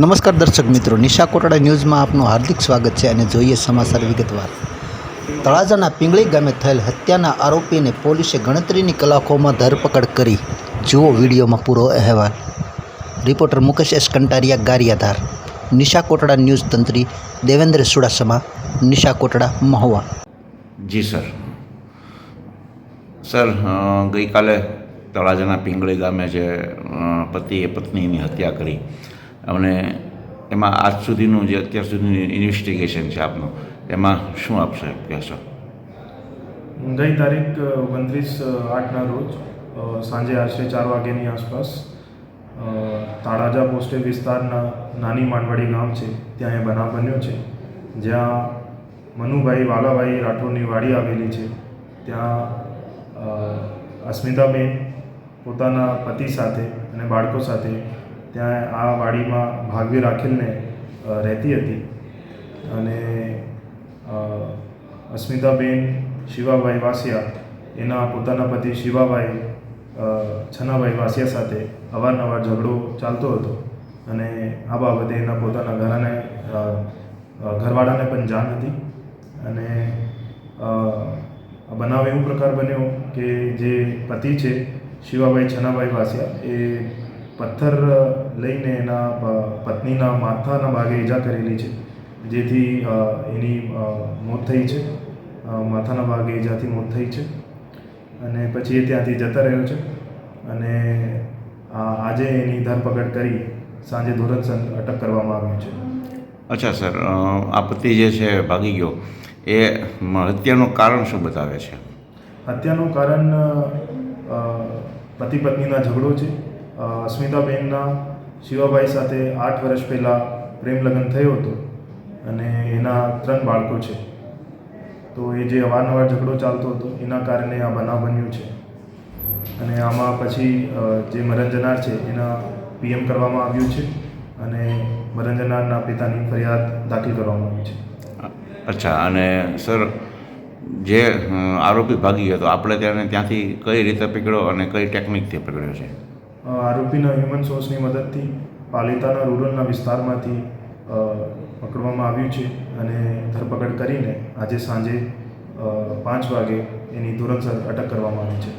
નમસ્કાર દર્શક મિત્રો, નિશા કોટડા ન્યૂઝમાં આપનું હાર્દિક સ્વાગત છે અને જોઈએ સમાચાર વિગતવાર. તળાજાના પિંગળી ગામે થયેલ હત્યાના આરોપીને પોલીસે ગણતરીની કલાકોમાં ધરપકડ કરી. જુઓ વિડીયોમાં પૂરો અહેવાલ. Reporter Mukesh S Kantaria, Gariadhar. Nisha Kotda news તંત્રી Devendra Sudasama, Nisha Kotda Mahuva. જી, સર. સર ગઈકાલે તળાજાના પિંગળી ગામે જે પતિએ પત્નીની હત્યા કરી. અને એમાં આજ સુધીનું જે અત્યાર સુધીનું ઇન્વેસ્ટિગેશન છે આપનું, એમાં શું આપ સાહેબ કહેશો? ગઈ તારીખ ઓગણત્રીસ આઠના રોજ સાંજે આશરે ચાર વાગ્યાની આસપાસ તાળાજા પોસ્ટે વિસ્તારના નાની માંડવાડી ગામ છે, ત્યાં એ બનાવ બન્યો છે. જ્યાં મનુભાઈ વાલાભાઈ રાઠોડની વાડી આવેલી છે. ત્યાં અસ્મિતાબેન પોતાના પતિ સાથે અને બાળકો સાથે ત્યાં આ વાડીમાં ભાગવી રાખીલને રહેતી હતી. અને અસ્મિતાબેન, શિવાભાઈ વાસિયા, એના પોતાના પતિ શિવાભાઈ છનાભાઈ વાસિયા સાથે અવારનવાર ઝઘડો ચાલતો હતો. અને આ બાબતે એના પોતાના ઘરાને ઘરવાળાને પણ જાણ હતી. અને બનાવ એવું પ્રકાર બન્યો કે જે પતિ છે, શિવાભાઈ છનાભાઈ વાસિયા, એ પથ્થર લઈને એના પત્નીના માથાના ભાગે ઈજા કરેલી છે જેથી એની મોત થઈ છે. માથાના ભાગે ઈજાથી મોત થઈ છે. અને પછી એ ત્યાંથી જતા રહ્યો છે. અને આજે એની ધરપકડ કરી સાંજે ધોરણસર અટક કરવામાં આવ્યું છે. અચ્છા સર આ પતિ જે છે ભાગી ગયો. એ હત્યાનું કારણ શું બતાવે છે? હત્યાનું કારણ પતિ પત્નીના ઝઘડો છે. અસ્મિતાબેનના શિવાભાઈ સાથે આઠ વર્ષ પહેલાં પ્રેમ લગ્ન થયું હતું અને એના ત્રણ બાળકો છે. તો એ જે અવારનવાર ઝઘડો ચાલતો હતો, એના કારણે આ બનાવ બન્યું છે. અને આમાં પછી જે મરણ જનાર છે, એના પીએમ કરવામાં આવ્યું છે અને મરણ જનારના પિતાની ફરિયાદ દાખલ કરવામાં આવી છે. અચ્છા, અને સર, જે આરોપી ભાગી ગયો તો આપણે તેને ત્યાંથી કઈ રીતે પકડ્યો અને કઈ ટેકનિકથી પકડ્યો છે? આરોપીના હ્યુમન સોર્સની મદદથી પાલિતાના રૂરલના વિસ્તારમાંથી પકડવામાં આવ્યું છે અને ધરપકડ કરીને આજે સાંજે પાંચ વાગે એની ધોરણસર અટક કરવામાં આવી છે.